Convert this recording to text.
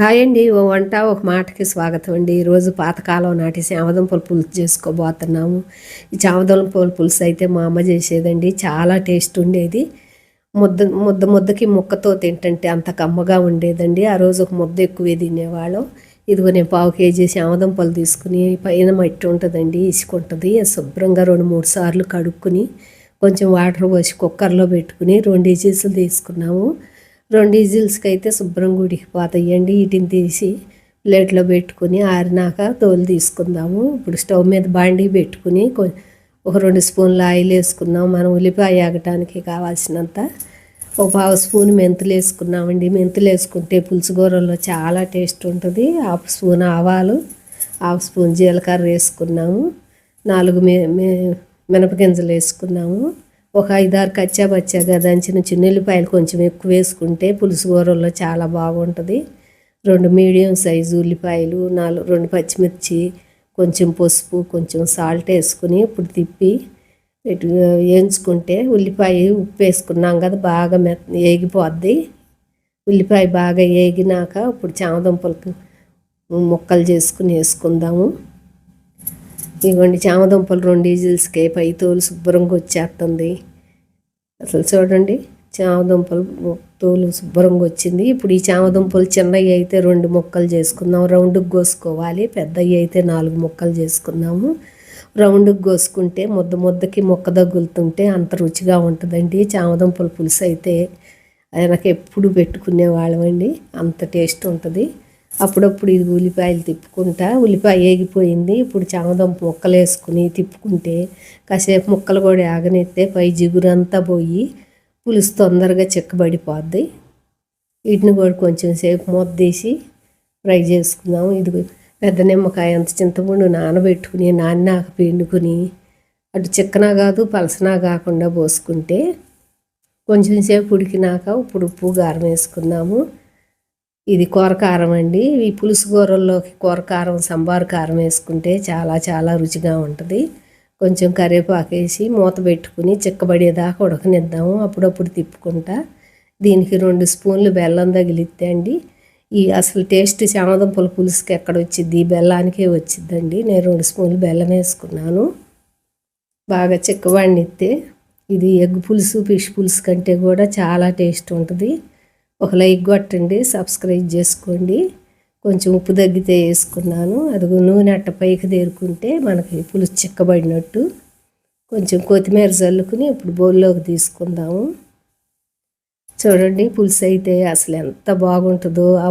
Hi అండి ఓ వంట ఒక మాటకి స్వాగతం అండి. ఈరోజు పాతకాలం నాటి చామదుంపల పులుసు చేసుకోబోతున్నాము. ఈ చామదుంపల పులుసు అయితే మా అమ్మ చేసేదండి. చాలా టేస్ట్ ఉండేది. ముద్ద ముద్ద ముద్దకి ముక్కతో తింటంటే అంత కమ్మగా ఉండేదండి. ఆ రోజు ఒక ముద్ద ఎక్కువే తినేవాళ్ళం. ఇదిగో నేను పావు కేజీ చామదుంపలు తీసుకుని పైన మట్టి ఉంటుందండి ఇసుక ఉంటుంది శుభ్రంగా రెండు మూడు సార్లు కడుక్కుని కొంచెం వాటర్ పోసి కుక్కర్లో పెట్టుకుని రెండు ఇజీసులు తీసుకున్నాము. రెండు ఈజిల్స్కి అయితే శుభ్రంగా ఉడికిపోతాయండి వీటిని తీసి ప్లేట్లో పెట్టుకుని ఆరినాక తోలు తీసుకుందాము. ఇప్పుడు స్టవ్ మీద బాండి పెట్టుకుని ఒక రెండు స్పూన్ల ఆయిల్ వేసుకున్నాం మనం ఉల్లిపాయ ఆగటానికి కావాల్సినంత ఒక పావు స్పూన్ మెంతులు వేసుకున్నామండి. మెంతులు వేసుకుంటే పులుసు కూరల్లో చాలా టేస్ట్ ఉంటుంది. హాఫ్ స్పూన్ ఆవాలు హాఫ్ స్పూన్ జీలకర్ర వేసుకున్నాము. నాలుగు మే మే- మినపగింజలు వేసుకున్నాము. ఒక ఐదారు కచ్చా పచ్చాగా దంచిన చిన్నుల్లిపాయలు కొంచెం ఎక్కువ వేసుకుంటే పులుసు కూరల్లో చాలా బాగుంటుంది. రెండు మీడియం సైజు ఉల్లిపాయలు నాలుగు రెండు పచ్చిమిర్చి కొంచెం పసుపు కొంచెం సాల్ట్ వేసుకుని ఇప్పుడు తిప్పి ఇటు వేయించుకుంటే ఉల్లిపాయ ఉప్పు వేసుకున్నాం కదా బాగా మెత్త వేగిపోద్ది ఉల్లిపాయ బాగా వేగినాక ఇప్పుడు చామదుంపలకు ముక్కలు చేసుకుని వేసుకుందాము. ఇదిగోండి చామదుంపలు రెండు ఈజిల్స్కి పై తోలు శుభ్రంగా వచ్చేస్తుంది. అసలు చూడండి చామదుంపలు తోలు శుభ్రంగా వచ్చింది. ఇప్పుడు ఈ చామదుంపలు చిన్నవి అయితే రెండు ముక్కలు చేసుకుందాం. రౌండ్కి కోసుకోవాలి. పెద్దవి అయితే నాలుగు ముక్కలు చేసుకుందాము. రౌండ్కి కోసుకుంటే ముద్ద ముద్దకి మొక్క దగ్గులుతుంటే అంత రుచిగా ఉంటుందండి. చామదుంపల పులుసు అయితే ఆయనకి ఎప్పుడు పెట్టుకునే వాళ్ళమండి అంత టేస్ట్ ఉంటుంది. అప్పుడప్పుడు ఇది ఉల్లిపాయలు తిప్పుకుంటా. ఉల్లిపాయ వేగిపోయింది ఇప్పుడు చామదుంప ముక్కలు వేసుకుని తిప్పుకుంటే కాసేపు ముక్కలు కూడా ఆగనెత్తే పై జిగురంతా పోయి పులుసు తొందరగా చిక్కబడిపోద్ది. వీటిని కూడా కొంచెం సేపు మూత తీసి ఫ్రై చేసుకుందాం. ఇది పెద్ద నిమ్మకాయ అంత చింతపండు నానబెట్టుకుని నాన్నాక పిండుకుని అటు చిక్కనా కాదు పలసనా కాకుండా పోసుకుంటే కొంచెం సేపు ఉడికినాక ఇప్పుడు ఉప్పు కారం వేసుకుందాము. ఇది కూరకారం అండి. ఈ పులుసు కూరల్లోకి కూరకారం సంబార కారం వేసుకుంటే చాలా చాలా రుచిగా ఉంటుంది. కొంచెం కరివేపాకు వేసి మూత పెట్టుకుని చిక్కబడేదాకా ఉడకనిద్దాము. అప్పుడప్పుడు తిప్పుకుంటా. దీనికి రెండు స్పూన్లు బెల్లం తగిలిస్తే అండి. ఈ అసలు టేస్ట్ చామదుంపల పులుసుకి ఎక్కడ వచ్చింది బెల్లానికే వచ్చిందండి నేను రెండు స్పూన్లు బెల్లం వేసుకున్నాను. బాగా చిక్కబడినిస్తే ఇది ఎగ్ పులుసు ఫిష్ పులుసు కంటే కూడా చాలా టేస్ట్ ఉంటుంది. ఒక లైక్ కొట్టండి సబ్స్క్రైబ్ చేసుకోండి. కొంచెం ఉప్పు తగ్గితే వేసుకున్నాను. అదిగో నూనె అట్ట పైకి తేరుకుంటే మనకి పులుసు చిక్కబడినట్టు. కొంచెం కొత్తిమీర చల్లుకుని ఇప్పుడు బౌల్లోకి తీసుకుందాము. చూడండి పులుసు అయితే అసలు ఎంత బాగుంటుందో. ఆ